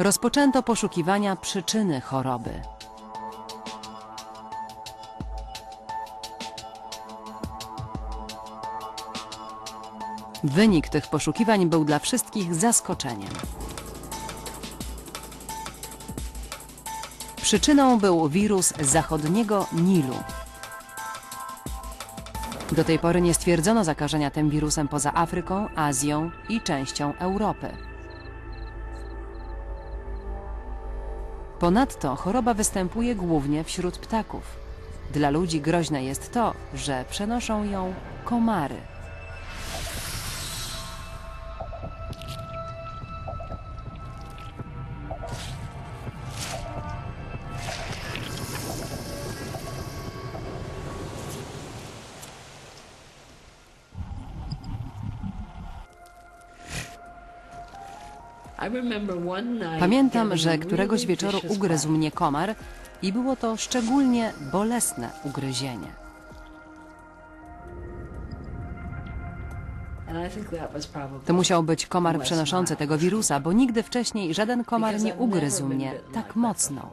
Rozpoczęto poszukiwania przyczyny choroby. Wynik tych poszukiwań był dla wszystkich zaskoczeniem. Przyczyną był wirus zachodniego Nilu. Do tej pory nie stwierdzono zakażenia tym wirusem poza Afryką, Azją i częścią Europy. Ponadto choroba występuje głównie wśród ptaków. Dla ludzi groźne jest to, że przenoszą ją komary. Pamiętam, że któregoś wieczoru ugryzł mnie komar i było to szczególnie bolesne ugryzienie. To musiał być komar przenoszący tego wirusa, bo nigdy wcześniej żaden komar nie ugryzł mnie tak mocno.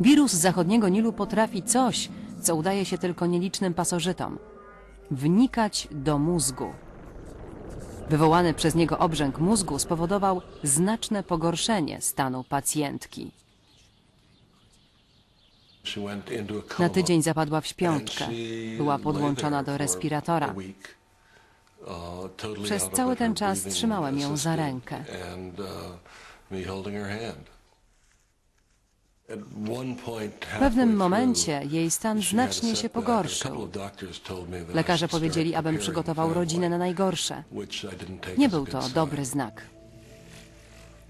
Wirus zachodniego Nilu potrafi coś, co udaje się tylko nielicznym pasożytom wnikać do mózgu. Wywołany przez niego obrzęk mózgu spowodował znaczne pogorszenie stanu pacjentki. Na tydzień zapadła w śpiączkę. Była podłączona do respiratora. Przez cały ten czas trzymałem ją za rękę. W pewnym momencie jej stan znacznie się pogorszył. Lekarze powiedzieli, abym przygotował rodzinę na najgorsze. Nie był to dobry znak.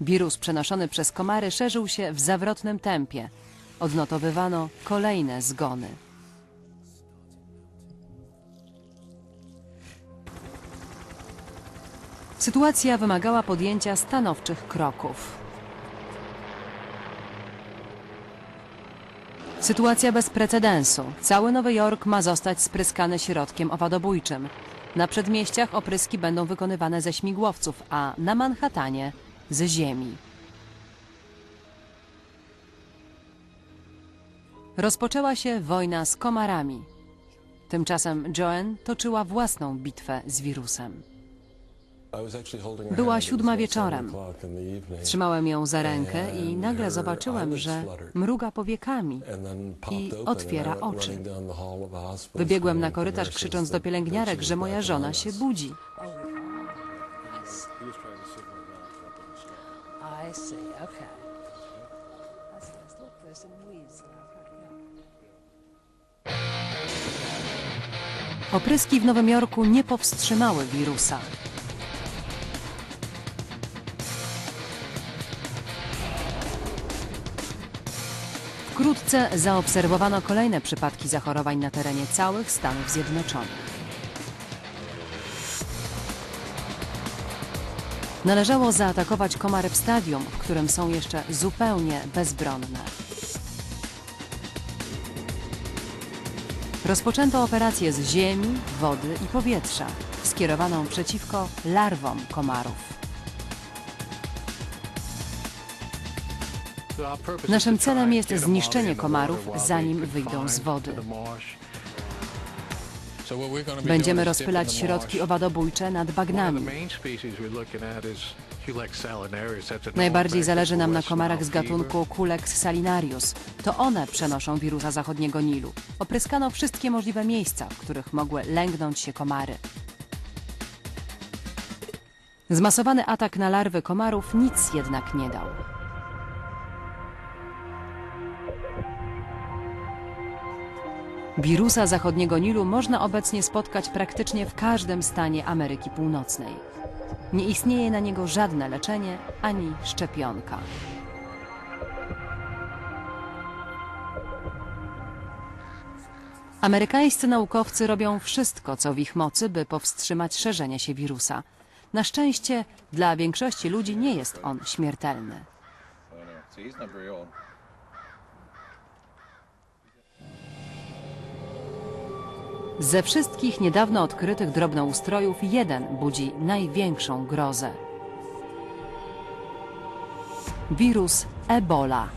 Wirus przenoszony przez komary szerzył się w zawrotnym tempie. Odnotowywano kolejne zgony. Sytuacja wymagała podjęcia stanowczych kroków. Sytuacja bez precedensu. Cały Nowy Jork ma zostać spryskany środkiem owadobójczym. Na przedmieściach opryski będą wykonywane ze śmigłowców, a na Manhattanie z ziemi. Rozpoczęła się wojna z komarami. Tymczasem Joanne toczyła własną bitwę z wirusem. Była siódma wieczorem. Trzymałem ją za rękę i nagle zobaczyłem, że mruga powiekami. i otwiera oczy. Wybiegłem na korytarz krzycząc do pielęgniarek, że moja żona się budzi. Opryski w Nowym Jorku nie powstrzymały wirusa. Wkrótce zaobserwowano kolejne przypadki zachorowań na terenie całych Stanów Zjednoczonych. Należało zaatakować komary w stadium, w którym są jeszcze zupełnie bezbronne. Rozpoczęto operację z ziemi, wody i powietrza, skierowaną przeciwko larwom komarów. Naszym celem jest zniszczenie komarów, zanim wyjdą z wody. Będziemy rozpylać środki owadobójcze nad bagnami. Najbardziej zależy nam na komarach z gatunku Culex salinarius. To one przenoszą wirusa zachodniego Nilu. Opryskano wszystkie możliwe miejsca, w których mogły lęgnąć się komary. Zmasowany atak na larwy komarów nic jednak nie dał. Wirusa zachodniego Nilu można obecnie spotkać praktycznie w każdym stanie Ameryki Północnej. Nie istnieje na niego żadne leczenie ani szczepionka. Amerykańscy naukowcy robią wszystko, co w ich mocy, by powstrzymać szerzenie się wirusa. Na szczęście dla większości ludzi nie jest on śmiertelny. Ze wszystkich niedawno odkrytych drobnoustrojów jeden budzi największą grozę. wirus Ebola.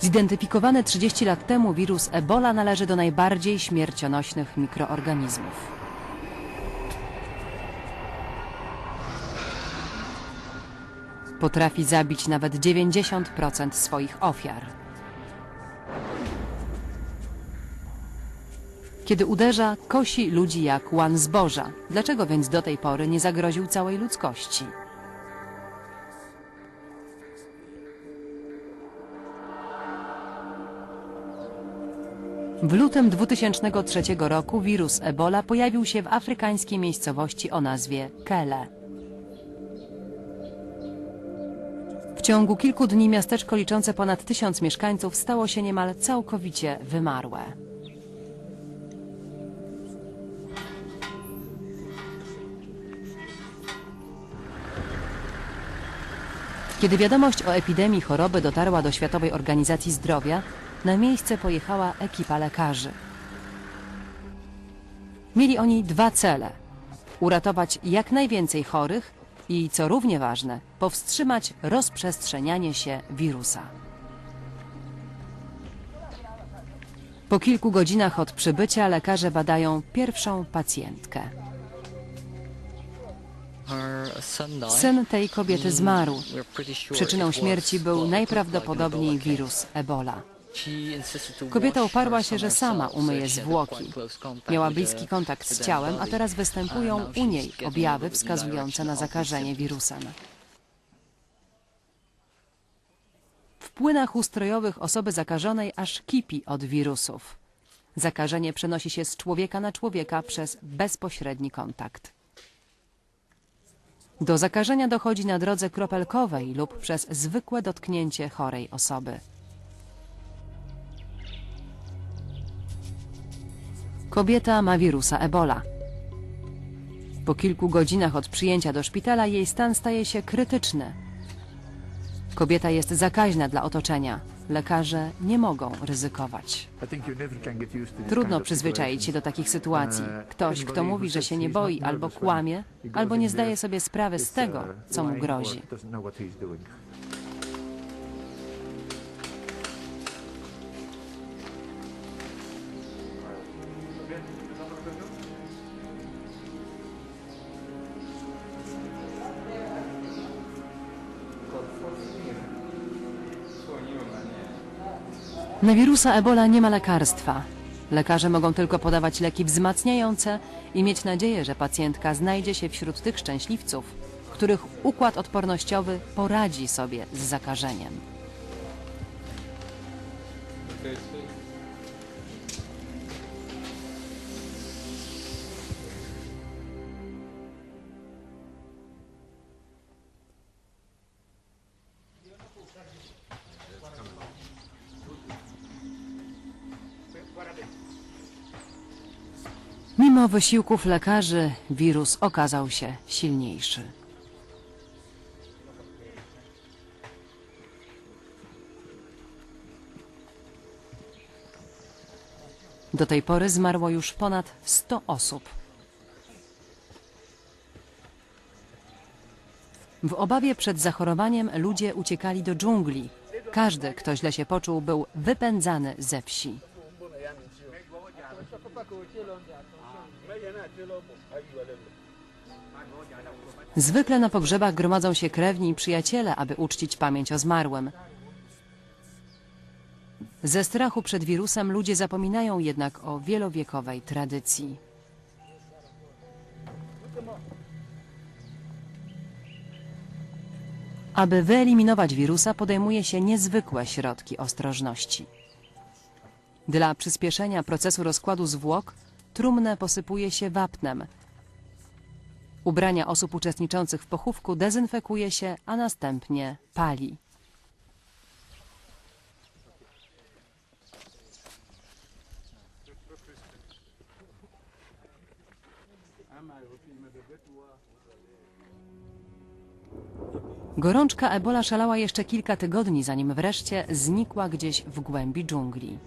Zidentyfikowany 30 lat temu wirus Ebola należy do najbardziej śmiercionośnych mikroorganizmów. Potrafi zabić nawet 90% swoich ofiar. Kiedy uderza, kosi ludzi jak łan zboża. Dlaczego więc do tej pory nie zagroził całej ludzkości? W lutym 2003 roku wirus Ebola pojawił się w afrykańskiej miejscowości o nazwie Kele. W ciągu kilku dni miasteczko liczące ponad tysiąc mieszkańców stało się niemal całkowicie wymarłe. Kiedy wiadomość o epidemii choroby dotarła do Światowej Organizacji Zdrowia, na miejsce pojechała ekipa lekarzy. Mieli oni dwa cele: uratować jak najwięcej chorych i, co równie ważne, powstrzymać rozprzestrzenianie się wirusa. Po kilku godzinach od przybycia lekarze badają pierwszą pacjentkę. Syn tej kobiety zmarł. Przyczyną śmierci był najprawdopodobniej wirus Ebola. Kobieta uparła się, że sama umyje zwłoki. Miała bliski kontakt z ciałem, a teraz występują u niej objawy wskazujące na zakażenie wirusem. W płynach ustrojowych osoby zakażonej aż kipi od wirusów. Zakażenie przenosi się z człowieka na człowieka przez bezpośredni kontakt. Do zakażenia dochodzi na drodze kropelkowej lub przez zwykłe dotknięcie chorej osoby. Kobieta ma wirusa Ebola. Po kilku godzinach od przyjęcia do szpitala jej stan staje się krytyczny. Kobieta jest zakaźna dla otoczenia. Lekarze nie mogą ryzykować. Trudno przyzwyczaić się do takich sytuacji. Ktoś, kto mówi, że się nie boi, albo kłamie, albo nie zdaje sobie sprawy z tego, co mu grozi. Na wirusa Ebola nie ma lekarstwa. Lekarze mogą tylko podawać leki wzmacniające i mieć nadzieję, że pacjentka znajdzie się wśród tych szczęśliwców, których układ odpornościowy poradzi sobie z zakażeniem. Mimo wysiłków lekarzy, wirus okazał się silniejszy. Do tej pory zmarło już ponad 100 osób. W obawie przed zachorowaniem ludzie uciekali do dżungli. Każdy, kto źle się poczuł, był wypędzany ze wsi. Zwykle na pogrzebach gromadzą się krewni i przyjaciele, aby uczcić pamięć o zmarłym. Ze strachu przed wirusem ludzie zapominają jednak o wielowiekowej tradycji. Aby wyeliminować wirusa, podejmuje się niezwykłe środki ostrożności. Dla przyspieszenia procesu rozkładu zwłok trumnę posypuje się wapnem. Ubrania osób uczestniczących w pochówku dezynfekuje się, a następnie pali. Gorączka Ebola szalała jeszcze kilka tygodni, zanim wreszcie znikła gdzieś w głębi dżungli.